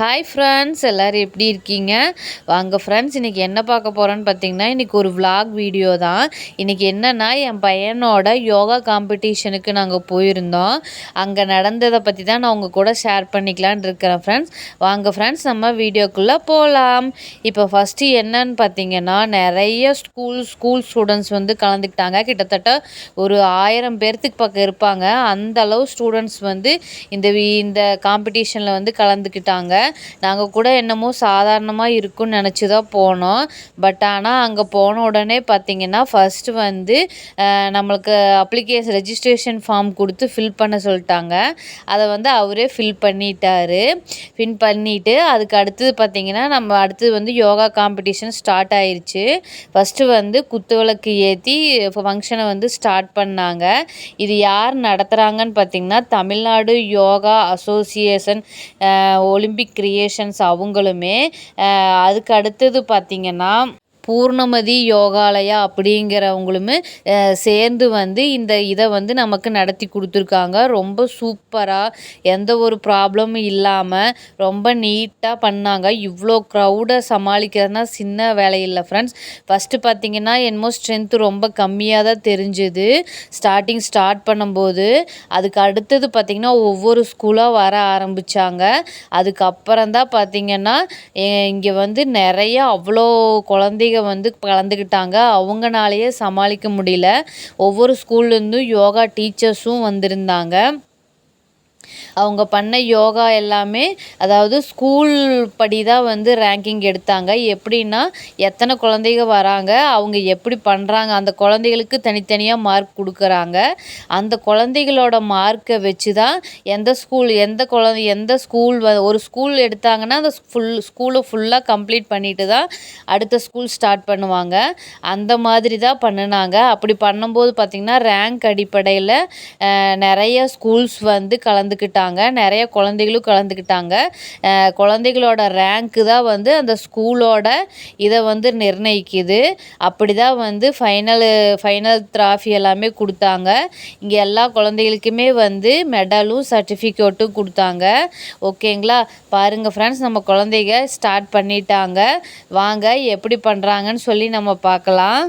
Hi friends எல்லோரும் எப்படி இருக்கீங்க? வாங்க ஃப்ரெண்ட்ஸ் இன்றைக்கி என்ன பார்க்க போகிறோன்னு பார்த்தீங்கன்னா இன்றைக்கி ஒரு vlog வீடியோ தான். இன்றைக்கி என்னென்னா என் பையனோட யோகா காம்படிஷனுக்கு நாங்கள் போயிருந்தோம். அங்கே நடந்ததை பற்றி தான் நான் உங்கள் கூட ஷேர் பண்ணிக்கலான்னு இருக்கிறேன் ஃப்ரெண்ட்ஸ் வாங்க ஃப்ரெண்ட்ஸ் நம்ம வீடியோக்குள்ளே போகலாம் இப்போ ஃபஸ்ட்டு என்னன்னு பார்த்தீங்கன்னா நிறைய ஸ்கூல் ஸ்கூல் ஸ்டூடெண்ட்ஸ் வந்து கலந்துக்கிட்டாங்க. கிட்டத்தட்ட ஒரு ஆயிரம் பேர்த்துக்கு பக்கம் இருப்பாங்க. அந்த அளவு ஸ்டூடெண்ட்ஸ் வந்து இந்த வி- இந்த காம்படிஷனில் வந்து கலந்துக்கிட்டாங்க. நாங்கள் கூட என்னமோ சாதாரணமாக இருக்கும்னு நினச்சி தான் போனோம். பட் ஆனால் அங்கே போன உடனே பார்த்தீங்கன்னா ஃபஸ்ட்டு வந்து நம்மளுக்கு அப்ளிகேஷன் ரெஜிஸ்ட்ரேஷன் ஃபார்ம் கொடுத்து ஃபில் பண்ண சொல்லிட்டாங்க. அதை வந்து அவரே ஃபில் பண்ணிட்டாரு. ஃபில் பண்ணிவிட்டு அதுக்கு அடுத்தது பார்த்திங்கன்னா நம்ம அடுத்தது வந்து யோகா காம்படிஷன் ஸ்டார்ட் ஆயிடுச்சு ஃபஸ்ட்டு வந்து குத்துவிளக்கு ஏற்றி ஃபங்க்ஷனை வந்து ஸ்டார்ட் பண்ணாங்க. இது யார் நடத்துகிறாங்கன்னு பார்த்திங்கன்னா Tamil Nadu yoga association Olympic creations அவங்களுமே அதுக்கு அடுத்தது பார்த்தீங்கன்னா பூர்ணமதி யோகாலயா அப்படிங்கிறவங்களுமே சேர்ந்து வந்து இந்த இதை வந்து நமக்கு நடத்தி கொடுத்துருக்காங்க. ரொம்ப சூப்பராக எந்த ஒரு ப்ராப்ளமும் இல்லாமல் ரொம்ப நீட்டாக பண்ணாங்க. இவ்வளோ க்ரௌடை சமாளிக்கிறதுனா சின்ன வேலை இல்லை ஃப்ரெண்ட்ஸ் ஃபஸ்ட்டு பார்த்தீங்கன்னா என்னமோ ஸ்ட்ரென்த்து ரொம்ப கம்மியாக தான் தெரிஞ்சுது. ஸ்டார்டிங் ஸ்டார்ட் பண்ணும்போது அதுக்கு அடுத்தது பார்த்திங்கன்னா ஒவ்வொரு ஸ்கூலாக வர ஆரம்பித்தாங்க அதுக்கப்புறம் தான் பார்த்திங்கன்னா இங்கே வந்து நிறைய அவ்வளோ குழந்தைங்க வந்து கலந்துக்கிட்டாங்க. அவங்கனாலேயே சமாளிக்க முடியல. ஒவ்வொரு ஸ்கூல்லேருந்தும் யோகா டீச்சர்ஸும் வந்திருந்தாங்க. அவங்க பண்ண யோகா எல்லாமே அதாவது ஸ்கூல் படி தான் வந்து ரேங்கிங் எடுத்தாங்க. எப்படின்னா எத்தனை குழந்தைங்க வராங்க அவங்க எப்படி பண்ணுறாங்க அந்த குழந்தைகளுக்கு தனித்தனியாக மார்க் கொடுக்குறாங்க. அந்த குழந்தைகளோட மார்க்கை வச்சு தான் எந்த ஸ்கூல் எந்த குழந்தை எந்த ஸ்கூல் வ ஒரு ஸ்கூல் எடுத்தாங்கன்னா அந்த ஃபுல் ஸ்கூலை ஃபுல்லாக கம்ப்ளீட் பண்ணிட்டு தான் அடுத்த ஸ்கூல் ஸ்டார்ட் பண்ணுவாங்க. அந்த மாதிரி தான் பண்ணினாங்க. அப்படி பண்ணும்போது பார்த்திங்கன்னா ரேங்க் அடிப்படையில் நிறைய ஸ்கூல்ஸ் வந்து கலந்து கலந்துக்கிட்டாங்க. நிறைய குழந்தைகளும் கலந்துக்கிட்டாங்க. குழந்தைகளோட ரேங்க்கு தான் வந்து அந்த ஸ்கூலோட இதை வந்து நிர்ணயிக்குது. அப்படி தான் வந்து ஃபைனல் ஃபைனல் ட்ராஃபி எல்லாமே கொடுத்தாங்க. இங்கே எல்லா குழந்தைகளுக்குமே வந்து மெடலும் சர்டிஃபிகேட்டும் கொடுத்தாங்க. ஓகேங்களா பாருங்கள் ஃப்ரெண்ட்ஸ் நம்ம குழந்தைங்க ஸ்டார்ட் பண்ணிட்டாங்க. வாங்க எப்படி பண்ணுறாங்கன்னு சொல்லி நம்ம பார்க்கலாம்.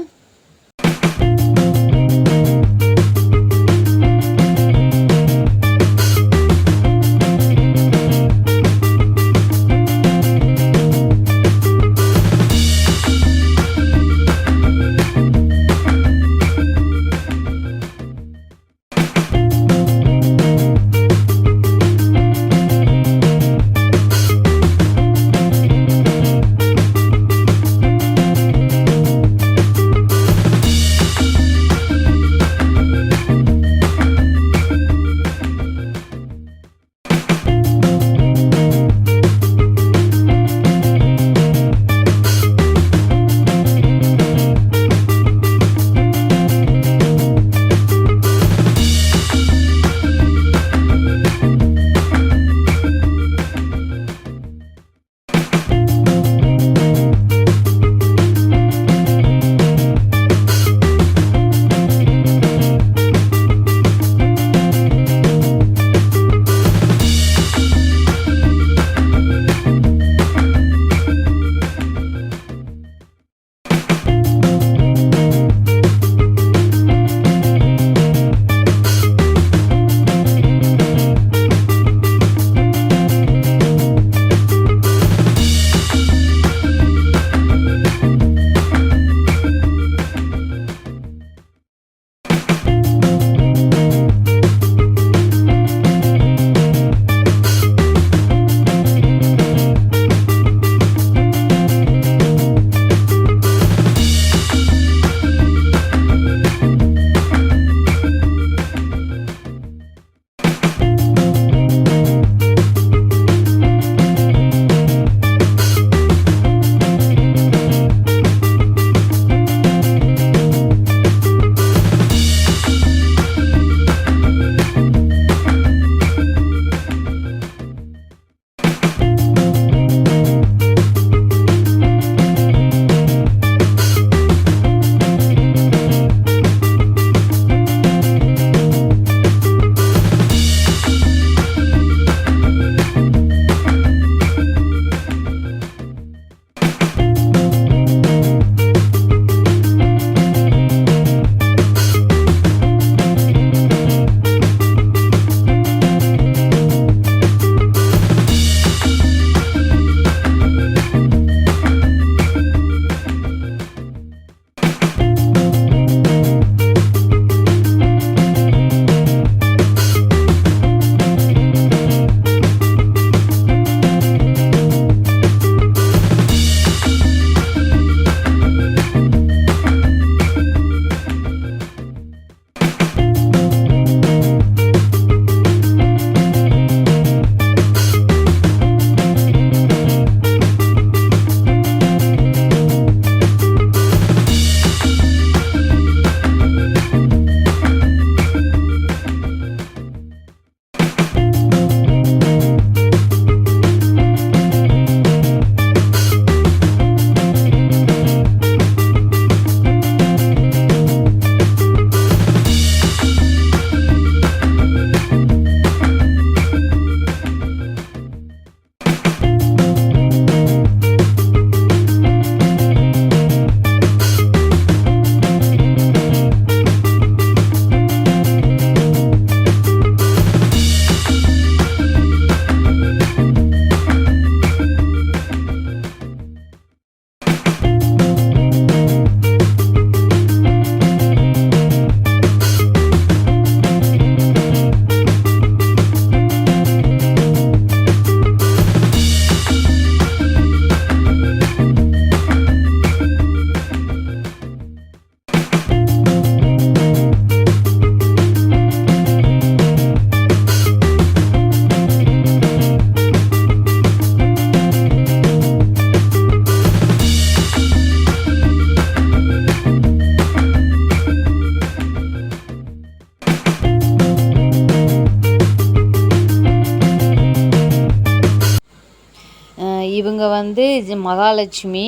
இது மகாலட்சுமி.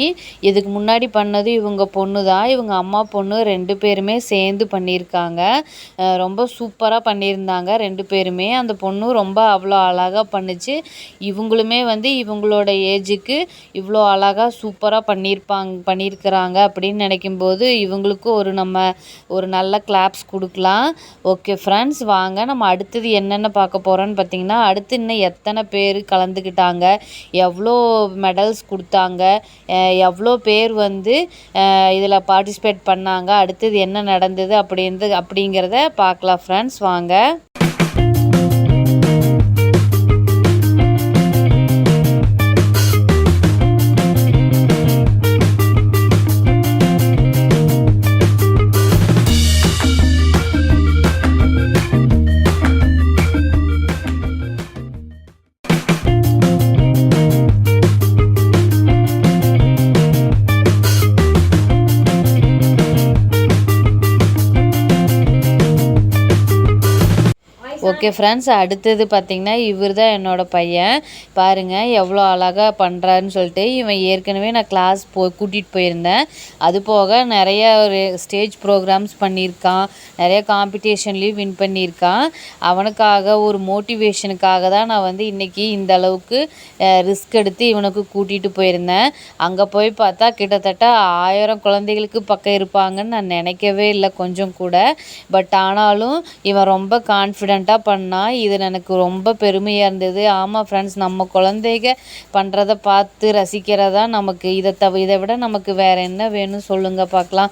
இதுக்கு முன்னாடி பண்ணது இவங்க பொண்ணு தான் இவங்க அம்மா பொண்ணு ரெண்டு பேருமே சேர்ந்து பண்ணியிருக்காங்க. ரொம்ப சூப்பராக பண்ணியிருந்தாங்க ரெண்டு பேருமே. அந்த பொண்ணு ரொம்ப அவ்வளோ அழகாக பண்ணுச்சு. இவங்களுமே வந்து இவங்களோட ஏஜுக்கு இவ்வளோ அழகாக சூப்பராக பண்ணியிருப்பாங்க பண்ணியிருக்கிறாங்க அப்படின்னு நினைக்கும்போது இவங்களுக்கும் ஒரு நம்ம ஒரு நல்ல கிளாப்ஸ் கொடுக்கலாம். ஓகே ஃப்ரெண்ட்ஸ் வாங்க நம்ம அடுத்தது என்னென்ன பார்க்க போகிறோன்னு பார்த்தீங்கன்னா அடுத்து இன்னும் எத்தனை பேர் கலந்துக்கிட்டாங்க? எவ்வளோ மெடல்ஸ் கொடுத்தாங்க. எவ்வளோ பேர் வந்து இதில் பார்ட்டிசிபேட் பண்ணாங்க அடுத்தது என்ன நடந்தது அப்படின்றது அப்படிங்கிறத பார்க்கலாம் ஃப்ரெண்ட்ஸ் வாங்க. ஓகே ஃப்ரெண்ட்ஸ் அடுத்தது பார்த்திங்கன்னா இவர் தான் என்னோடய பையன். பாருங்கள் எவ்வளோ அழகாக பண்ணுறாருன்னு சொல்லிட்டு இவன் ஏற்கனவே நான் கிளாஸ் போ கூட்டிகிட்டு போயிருந்தேன். அது போக நிறைய ஒரு ஸ்டேஜ் ப்ரோக்ராம்ஸ் பண்ணியிருக்கான். நிறைய காம்படிஷன்லேயும் வின் பண்ணியிருக்கான். அவனுக்காக ஒரு மோட்டிவேஷனுக்காக தான் நான் வந்து இன்றைக்கி இந்த அளவுக்கு ரிஸ்க் எடுத்து இவனுக்கு கூட்டிகிட்டு போயிருந்தேன். அங்கே போய் பார்த்தா கிட்டத்தட்ட ஆயிரம் குழந்தைகளுக்கு பக்கம் இருப்பாங்கன்னு நான் நினைக்கவே இல்லை கொஞ்சம் கூட. பட் ஆனாலும் இவன் ரொம்ப கான்ஃபிடெண்ட்டாக பண்ணால் இது எனக்கு ரொம்ப பெருமையாக இருந்தது. ஆமாம் ஃப்ரெண்ட்ஸ் நம்ம குழந்தைக பண்ணுறத பார்த்து ரசிக்கிறதா நமக்கு. இதை தவ இதை விட நமக்கு வேறு என்ன வேணும் சொல்லுங்கள் பார்க்கலாம்.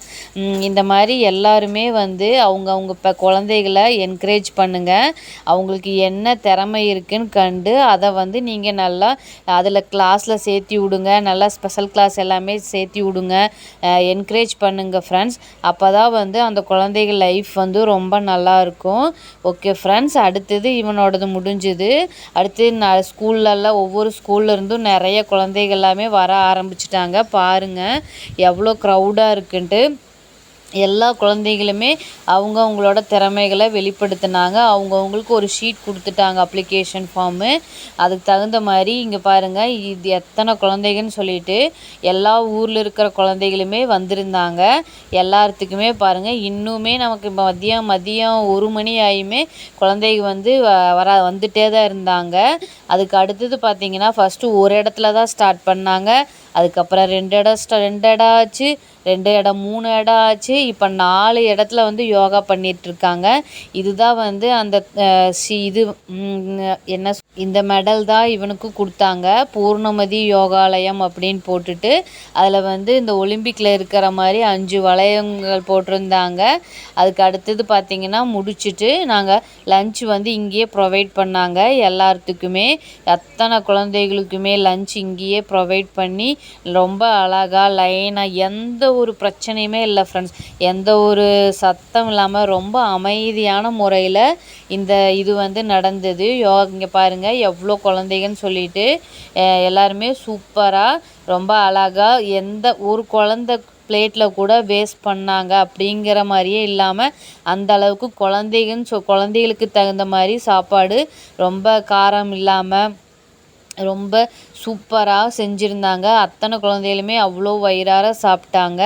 இந்த மாதிரி எல்லாருமே வந்து அவங்க அவங்க இப்போ குழந்தைகளை என்கரேஜ் பண்ணுங்கள் அவங்களுக்கு என்ன திறமை இருக்குதுன்னு கண்டு அதை வந்து நீங்கள் நல்லா அதில் கிளாஸில் சேர்த்தி விடுங்க. நல்லா ஸ்பெஷல் கிளாஸ் எல்லாமே சேர்த்தி விடுங்க. என்கரேஜ் பண்ணுங்கள் ஃப்ரெண்ட்ஸ் அப்போ தான் வந்து அந்த குழந்தைகள் லைஃப் வந்து ரொம்ப நல்லாயிருக்கும் ஓகே ஃப்ரெண்ட்ஸ் அடுத்தது இவனோடது முடிஞ்சுது. அடுத்து நான் ஸ்கூல்லலாம் ஒவ்வொரு ஸ்கூல்லேருந்தும் நிறைய குழந்தைகள் எல்லாமே வர ஆரம்பிச்சிட்டாங்க. பாருங்கள் எவ்வளோ க்ரௌடாக இருக்குன்ட்டு. எல்லா குழந்தைகளுமே அவங்க அவங்களோட திறமைகளை வெளிப்படுத்தினாங்க. அவங்கவுங்களுக்கு ஒரு ஷீட் கொடுத்துட்டாங்க அப்ளிகேஷன் ஃபார்மு அதுக்கு தகுந்த மாதிரி இங்கே பாருங்கள் இது எத்தனை குழந்தைகன்னு சொல்லிட்டு எல்லா ஊரில் இருக்கிற குழந்தைகளுமே வந்திருந்தாங்க. எல்லாத்துக்குமே பாருங்கள் இன்னுமே நமக்கு மதியம் மதியம் ஒரு மணி ஆகியுமே குழந்தைங்க வந்து வர வந்துகிட்டே தான் இருந்தாங்க. அதுக்கு அடுத்தது பார்த்திங்கன்னா ஃபஸ்ட்டு ஒரு இடத்துல தான் ஸ்டார்ட் பண்ணாங்க. அதுக்கப்புறம் ரெண்டு இடம் ஸ்ட ரெண்டு இடம் ஆச்சு. ரெண்டு இடம் மூணு இடம் ஆச்சு. இப்போ நாலு இடத்துல வந்து யோகா பண்ணிகிட்ருக்காங்க இதுதான் வந்து அந்த சி இது என்ன இந்த மெடல் தான் இவனுக்கு கொடுத்தாங்க. பூர்ணமதி யோகாலயம் அப்படின்னு போட்டுட்டு அதில் வந்து இந்த ஒலிம்பிக்கில் இருக்கிற மாதிரி அஞ்சு வளையங்கள் போட்டிருந்தாங்க. அதுக்கு அடுத்தது பார்த்திங்கன்னா முடிச்சுட்டு நாங்கள் லன்ச் வந்து இங்கேயே ப்ரொவைட் பண்ணாங்க. எல்லாத்துக்குமே அத்தனை குழந்தைகளுக்குமே லன்ச் இங்கேயே ப்ரொவைட் பண்ணி ரொம்ப அழகாக லைனாக எந்த ஒரு பிரச்சனையுமே இல்லை ஃப்ரெண்ட்ஸ் எந்த ஒரு சத்தம் இல்லாமல் ரொம்ப அமைதியான முறையில் இந்த இது வந்து நடந்தது. யோ இங்கே பாருங்கள் எவ்வளோ குழந்தைங்கன்னு சொல்லிட்டு எல்லாருமே சூப்பராக ரொம்ப அழகாக எந்த ஒரு குழந்த பிளேட்டில் கூட வேஸ்ட் பண்ணாங்க அப்படிங்கிற மாதிரியே இல்லாமல் அந்த அளவுக்கு குழந்தைகன்னு சொ குழந்தைகளுக்கு தகுந்த மாதிரி சாப்பாடு ரொம்ப காரம் இல்லாமல் ரொம்ப சூப்பராக செஞ்சுருந்தாங்க. அத்தனை குழந்தைகளுமே அவ்வளோ வயிறார சாப்பிட்டாங்க.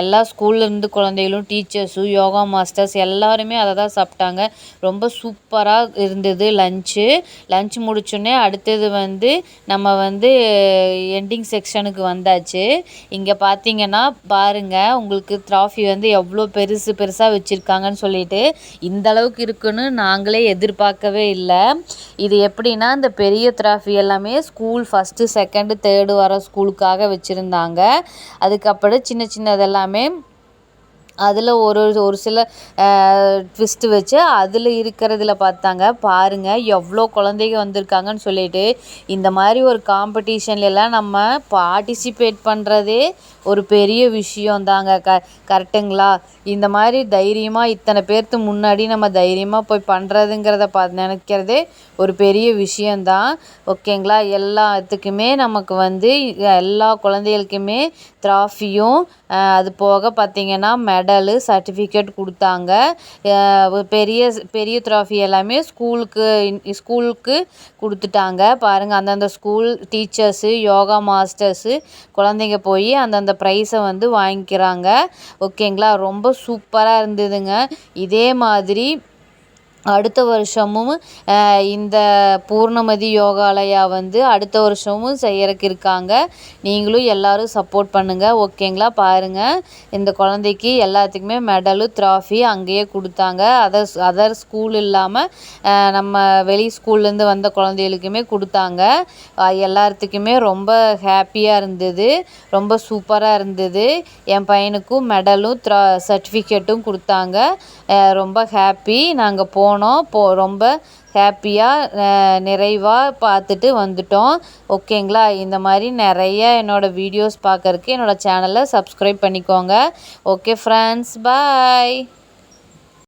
எல்லா ஸ்கூல்லேருந்து குழந்தைகளும் டீச்சர்ஸும் யோகா மாஸ்டர்ஸ் எல்லாருமே அதை தான் சாப்பிட்டாங்க. ரொம்ப சூப்பராக இருந்தது லஞ்சு. லன்ச் முடிச்சோடனே அடுத்தது வந்து நம்ம வந்து எண்டிங் செக்ஷனுக்கு வந்தாச்சு. இங்கே பார்த்தீங்கன்னா பாருங்கள் உங்களுக்கு ட்ராஃபி வந்து எவ்வளோ பெருசு பெருசாக வச்சுருக்காங்கன்னு சொல்லிட்டு இந்த அளவுக்கு இருக்குன்னு நாங்களே எதிர்பார்க்கவே இல்லை. இது எப்படின்னா இந்த பெரிய ட்ராஃபி எல்லாமே school first first second third வர ஸ்கூலுக்காக வச்சுருந்தாங்க. அதுக்கப்புறம் சின்ன சின்னதெல்லாமே அதில் ஒரு ஒரு சில ட்விஸ்ட்டு வச்சு அதில் இருக்கிறதுல பார்த்தாங்க. பாருங்கள் எவ்வளோ குழந்தைங்க வந்திருக்காங்கன்னு சொல்லிட்டு இந்த மாதிரி ஒரு காம்படிஷன்லாம் நம்ம பார்ட்டிசிபேட் பண்ணுறதே ஒரு பெரிய விஷயம் தாங்க. க கரெக்டுங்களா? இந்த மாதிரி தைரியமாக இத்தனை பேர்த்து முன்னாடி நம்ம தைரியமாக போய் பண்ணுறதுங்கிறத பா நினைக்கிறதே ஒரு பெரிய விஷயந்தான் ஓகேங்களா? எல்லாத்துக்குமே நமக்கு வந்து எல்லா குழந்தைகளுக்குமே ட்ராஃபியும் அது போக பார்த்திங்கன்னா மெடலு சர்டிஃபிகேட் கொடுத்தாங்க. பெரிய பெரிய ட்ராஃபி எல்லாமே ஸ்கூலுக்கு ஸ்கூலுக்கு கொடுத்துட்டாங்க. பாருங்கள் அந்தந்த ஸ்கூல் டீச்சர்ஸு யோகா மாஸ்டர்ஸு குழந்தைங்க போய் அந்தந்த ப்ரைஸை வந்து வாங்கிக்கிறாங்க. ஓகேங்களா ரொம்ப சூப்பராக இருந்ததுங்க. இதே மாதிரி அடுத்த வருஷமும் இந்த பூர்ணமதி யோகாலயா வந்து அடுத்த வருஷமும் செய்யறக்கு இருக்காங்க நீங்களும் எல்லாரும் சப்போர்ட் பண்ணுங்கள் ஓகேங்களா? பாருங்கள் இந்த குழந்தைக்கு எல்லாத்துக்குமே மெடலு ட்ராஃபி அங்கேயே கொடுத்தாங்க. அதர் அதர் ஸ்கூல் இல்லாமல் நம்ம வெளி ஸ்கூல்லேருந்து வந்த குழந்தைகளுக்குமே கொடுத்தாங்க. எல்லாத்துக்குமே ரொம்ப ஹாப்பியாக இருந்தது. ரொம்ப சூப்பராக இருந்தது. என் பையனுக்கும் மெடலும் த்ரா சர்டிஃபிகேட்டும் கொடுத்தாங்க. ரொம்ப ஹாப்பி நாங்கள் போ போனோம். போ ரொம்ப ஹாப்பியாக நிறைவாக பார்த்துட்டு வந்துட்டோம். ஓகேங்களா? இந்த மாதிரி நிறைய என்னோடய வீடியோஸ் பார்க்கறக்கு என்னோடய சேனலை சப்ஸ்கிரைப் பண்ணிக்கோங்க. Okay friends. பாய்.